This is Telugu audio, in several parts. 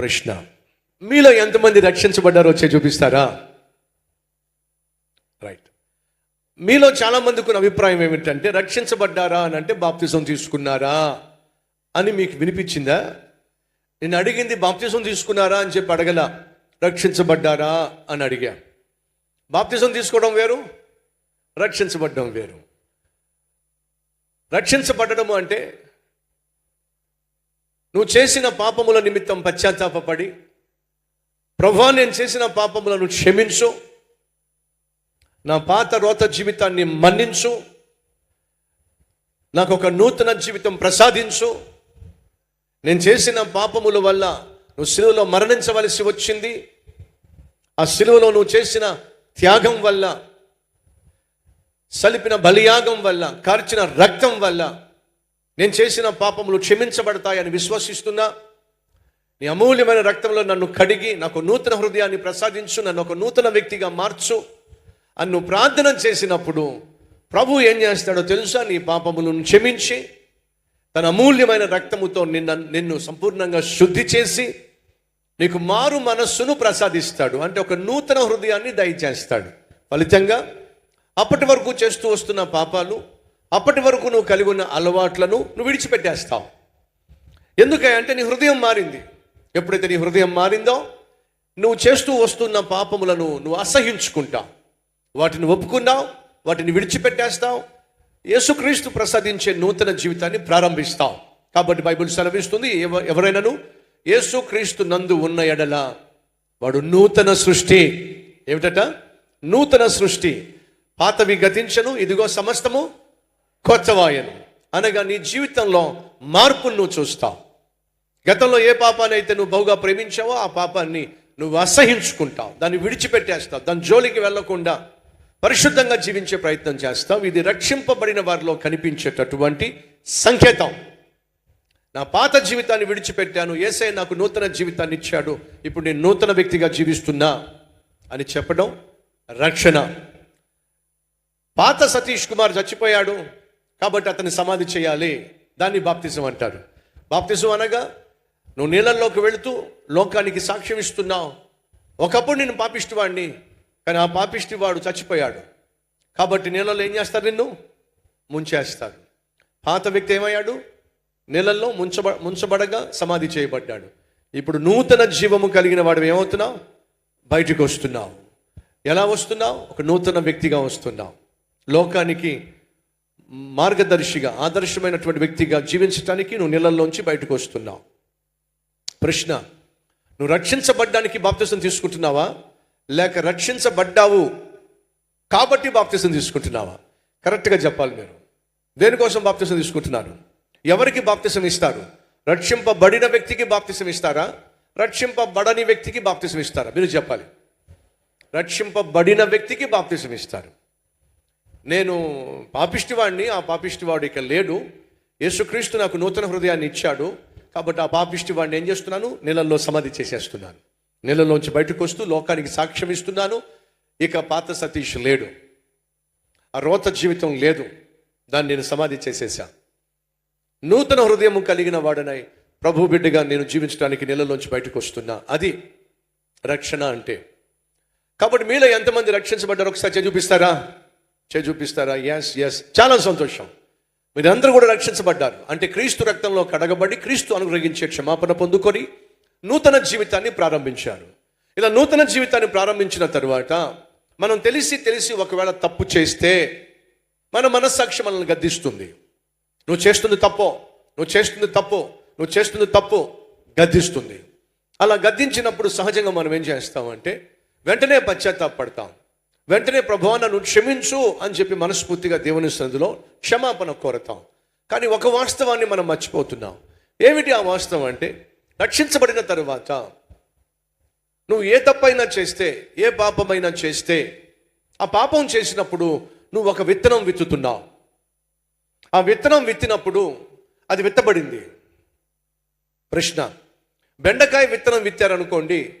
ప్రశ్న. మీలో ఎంతమంది రక్షించబడ్డారో వచ్చే చూపిస్తారా? రైట్ మీలో చాలామందికి ఉన్న అభిప్రాయం ఏమిటంటే రక్షించబడ్డారా అని అంటే బాప్తిజం తీసుకున్నారా అని మీకు వినిపించిందా? నేను అడిగింది బాప్తిజం తీసుకున్నారా అని చెప్పి అడగల. రక్షించబడ్డారా అని అడిగా. బాప్తిజం తీసుకోవడం వేరు రక్షించబడ్డం వేరు. రక్షించబడము అంటే నువ్వు చేసిన పాపముల నిమిత్తం పశ్చాత్తాపడి ప్రభా నేను చేసిన పాపములను క్షమించు. నా పాత రోత జీవితాన్ని మన్నించు. నాకు ఒక నూతన జీవితం ప్రసాదించు. నేను చేసిన పాపముల వల్ల నువ్వు సిలువలో మరణించవలసి వచ్చింది. ఆ సిలువలో నువ్వు చేసిన త్యాగం వల్ల సలిపిన బలియాగం వల్ల కార్చిన రక్తం వల్ల నేను చేసిన పాపములు క్షమించబడతాయని విశ్వసిస్తున్నా. నీ అమూల్యమైన రక్తంలో నన్ను కడిగి నాకు నూతన హృదయాన్ని ప్రసాదించు నన్ను ఒక నూతన వ్యక్తిగా మార్చు. అన్ను ప్రార్థన చేసినప్పుడు ప్రభు ఏం చేస్తాడో తెలుసా? నీ పాపములను క్షమించి తన అమూల్యమైన రక్తముతో నిన్న నిన్ను సంపూర్ణంగా శుద్ధి చేసి నీకు మారు మనస్సును ప్రసాదిస్తాడు. అంటే ఒక నూతన హృదయాన్ని దయచేస్తాడు. ఫలితంగా అప్పటి వరకు చేస్తూ వస్తున్న పాపాలు అప్పటి వరకు నువ్వు కలిగి ఉన్న అలవాట్లను నువ్వు విడిచిపెట్టేస్తావు. ఎందుకంటే నీ హృదయం మారింది. ఎప్పుడైతే నీ హృదయం మారిందో నువ్వు చేస్తూ వస్తున్న పాపములను నువ్వు అసహించుకుంటావు. వాటిని ఒప్పుకున్నావు వాటిని విడిచిపెట్టేస్తావు. యేసుక్రీస్తు ప్రసాదించే నూతన జీవితాన్ని ప్రారంభిస్తావు. కాబట్టి బైబిల్ సెలవిస్తుంది ఎవ- ఎవరైనాను? యేసుక్రీస్తు నందు ఉన్న ఎడల వాడు నూతన సృష్టి. ఏమిటట? నూతన సృష్టి. పాతవి గతించను ఇదిగో సమస్తము కొత్తవాయను. అనగా నీ జీవితంలో మార్పును నువ్వు చూస్తావు. గతంలో ఏ పాపాన్ని అయితే నువ్వు బహుగా ప్రేమించావో ఆ పాపాన్ని నువ్వు అసహించుకుంటావు. దాన్ని విడిచిపెట్టేస్తావు. దాని జోలికి వెళ్ళకుండా పరిశుద్ధంగా జీవించే ప్రయత్నం చేస్తావు. ఇది రక్షింపబడిన వారిలో కనిపించేటటువంటి సంకేతం. నా పాత జీవితాన్ని విడిచిపెట్టాను. ఏసై నాకు నూతన జీవితాన్ని ఇచ్చాడు. ఇప్పుడు నేను నూతన వ్యక్తిగా జీవిస్తున్నా అని చెప్పడం రక్షణ. పాత సతీష్ కుమార్ చచ్చిపోయాడు. కాబట్టి అతన్ని సమాధి చేయాలి. దాన్ని బాప్తిజం అంటారు. బాప్తిజం అనగా నువ్వు నీళ్ళల్లోకి వెళుతూ లోకానికి సాక్ష్యం ఇస్తున్నావు. ఒకప్పుడు నేను పాపిష్టివాడిని కానీ ఆ పాపిష్టివాడు చచ్చిపోయాడు. కాబట్టి నీళ్ళలో ఏం చేస్తారు నిన్ను? ముంచేస్తారు. పాత వ్యక్తి ఏమయ్యాడు? నీళ్ళల్లో ముంచబ ముంచబడగా సమాధి చేయబడ్డాడు. ఇప్పుడు నూతన జీవము కలిగిన వాడు ఏమవుతున్నావు? బయటికి వస్తున్నావు. ఎలా వస్తున్నావు? ఒక నూతన వ్యక్తిగా వస్తున్నావు. లోకానికి మార్గదర్శిగా ఆదర్శమైనటువంటి వ్యక్తిగా జీవించడానికి నువ్వు నీళ్ళల్లోంచి బయటకు వస్తున్నావు. ప్రశ్న నువ్వు రక్షించబడ్డానికి బాప్తిసం తీసుకుంటున్నావా? లేక రక్షించబడ్డావు కాబట్టి బాప్తిసం తీసుకుంటున్నావా? కరెక్ట్గా చెప్పాలి మీరు. దేనికోసం బాప్తిసం తీసుకుంటున్నారు? ఎవరికి బాప్తిసం ఇస్తారు? రక్షింపబడిన వ్యక్తికి బాప్తిసం ఇస్తారా? రక్షింపబడని వ్యక్తికి బాప్తిసం ఇస్తారా? మీరు చెప్పాలి. రక్షింపబడిన వ్యక్తికి బాప్తిసం ఇస్తారు. నేను పాపిష్టివాడిని ఆ పాపిష్టివాడు ఇక లేడు. యేసుక్రీస్తు నాకు నూతన హృదయాన్ని ఇచ్చాడు. కాబట్టి ఆ పాపిష్టివాడిని ఏం చేస్తున్నాను? నీళ్ళల్లో సమాధి చేసేస్తున్నాను. నీళ్ళలోంచి బయటకు వస్తూ లోకానికి సాక్ష్యం ఇస్తున్నాను. ఇక పాత సతీష్ లేడు. ఆ రోత జీవితం లేదు. దాన్ని నేను సమాధి చేసేసా. నూతన హృదయం కలిగిన వాడనై ప్రభు బిడ్డగా నేను జీవించడానికి నీళ్ళలోంచి బయటకు వస్తున్నా. అది రక్షణ అంటే. కాబట్టి మీలో ఎంతమంది రక్షించబడ్డారు ఒకసారి చూపిస్తారా? చే చూపిస్తారా? ఎస్ ఎస్ చాలా సంతోషం. మీరందరూ కూడా రక్షించబడ్డారు. అంటే క్రీస్తు రక్తంలో కడగబడి క్రీస్తు అనుగ్రహించే క్షమాపణ పొందుకొని నూతన జీవితాన్ని ప్రారంభించారు. ఇలా నూతన జీవితాన్ని ప్రారంభించిన తరువాత మనం తెలిసి తెలిసి ఒకవేళ తప్పు చేస్తే మన మనస్సాక్షి మనల్ని గద్దిస్తుంది. నువ్వు చేస్తుంది తప్పో? నువ్వు చేస్తుంది తప్పు? నువ్వు చేస్తుంది తప్పు? గద్దిస్తుంది. అలా గద్దించినప్పుడు సహజంగా మనం ఏం చేస్తామంటే వెంటనే పశ్చాత్తాపడతాం వెంటనే ప్రభువా నన్ను క్షమించు అని చెప్పి మనస్ఫూర్తిగా దేవుని సన్నిధిలో క్షమాపణ కోరతాం. కానీ ఒక వాస్తవాన్ని మనం మర్చిపోతున్నాం. ఏమిటి ఆ వాస్తవం అంటే రక్షించబడిన తరువాత నువ్వు ఏ తప్పైనా చేస్తే ఏ పాపమైనా చేస్తే ఆ పాపం చేసినప్పుడు నువ్వు ఒక విత్తనం విత్తుతున్నావు. ఆ విత్తనం విత్తినప్పుడు అది విత్తబడింది. ప్రశ్న బెండకాయ విత్తనం విత్తారనుకోండి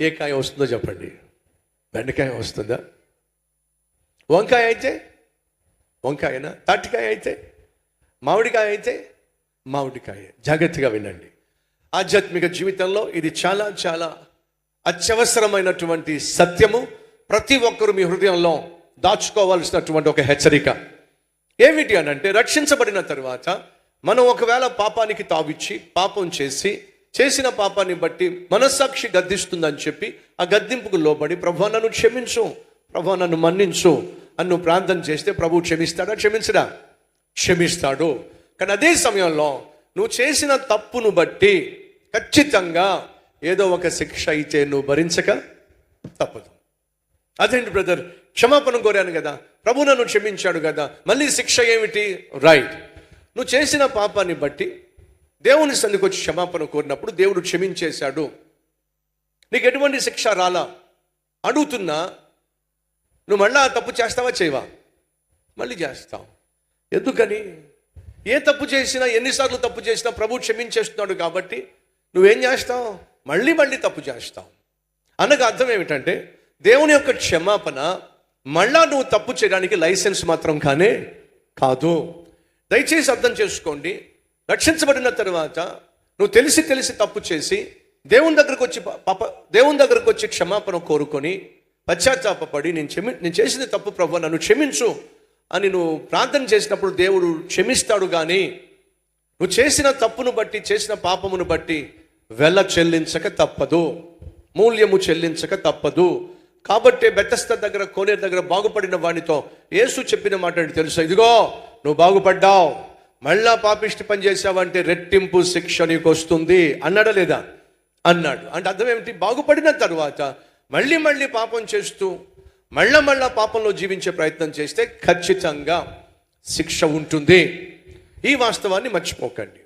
ఏ కాయ వస్తుందో చెప్పండి. బెండకాయ వస్తుందా? వంకాయ అయితే వంకాయనా? తాటికాయ అయితే మామిడికాయ అయితే మామిడికాయ. జాగ్రత్తగా వినండి. ఆధ్యాత్మిక జీవితంలో ఇది చాలా చాలా అత్యవసరమైనటువంటి సత్యము. ప్రతి ఒక్కరు మీ హృదయంలో దాచుకోవాల్సినటువంటి ఒక హెచ్చరిక. ఏమిటి అని అంటే రక్షించబడిన తర్వాత మనం ఒకవేళ పాపానికి తావిచ్చి పాపం చేసి చేసిన పాపాన్ని బట్టి మనస్సాక్షి గద్దిస్తుందని చెప్పి ఆ గద్దింపుకు లోబడి ప్రభు నన్ను క్షమించు. ప్రభు నన్ను మన్నించు. అన్ను నువ్వు ప్రార్థన చేస్తే ప్రభు క్షమిస్తాడా? క్షమించడా? క్షమిస్తాడు. కానీ అదే సమయంలో నువ్వు చేసిన తప్పును బట్టి ఖచ్చితంగా ఏదో ఒక శిక్ష అయితే నువ్వు భరించక తప్పదు. అదేంటి బ్రదర్? క్షమాపణ కోరాను కదా. ప్రభు నన్ను క్షమించాడు కదా. మళ్ళీ శిక్ష ఏమిటి? రైట్. నువ్వు చేసిన పాపాన్ని బట్టి దేవుని సందికి వచ్చి క్షమాపణ కోరినప్పుడు దేవుడు క్షమించేశాడు. నీకు ఎటువంటి శిక్ష రాలా? అడుగుతున్నా నువ్వు మళ్ళీ ఆ తప్పు చేస్తావా? చేయవా? మళ్ళీ చేస్తావు ఎందుకని? ఏ తప్పు చేసినా ఎన్నిసార్లు తప్పు చేసినా ప్రభు క్షమించేస్తున్నాడు కాబట్టి నువ్వేం చేస్తావు? మళ్ళీ మళ్ళీ తప్పు చేస్తావు. అనగా అర్థం ఏమిటంటే దేవుని యొక్క క్షమాపణ మళ్ళా నువ్వు తప్పు చేయడానికి లైసెన్స్ మాత్రం కానే కాదు. దయచేసి అర్థం చేసుకోండి. రక్షించబడిన తర్వాత నువ్వు తెలిసి తెలిసి తప్పు చేసి దేవుని దగ్గరకు వచ్చి పాప దేవుని దగ్గరకు వచ్చి క్షమాపణ కోరుకొని పశ్చాత్తాపడి నేను క్షమి నేను చేసింది తప్పు ప్రభు నన్ను క్షమించు అని నువ్వు ప్రార్థన చేసినప్పుడు దేవుడు క్షమిస్తాడు కానీ నువ్వు చేసిన తప్పును బట్టి చేసిన పాపమును బట్టి వెల చెల్లించక తప్పదు. మూల్యము చెల్లించక తప్పదు. కాబట్టే బెత్తస్త దగ్గర కోనేరు దగ్గర బాగుపడిన వానితో యేసు చెప్పిన మాట తెలుసా? ఇదిగో నువ్వు బాగుపడ్డావు. మళ్ళా పాపిష్టి పని చేసావంటే రెట్టింపు శిక్ష నీకు వస్తుంది అన్నాడా లేదా? అన్నాడు. అంటే అర్థం ఏమిటి? బాగుపడిన తర్వాత మళ్ళీ మళ్ళీ పాపం చేస్తూ మళ్ళా మళ్ళా పాపంలో జీవించే ప్రయత్నం చేస్తే ఖచ్చితంగా శిక్ష ఉంటుంది. ఈ వాస్తవాన్ని మర్చిపోకండి.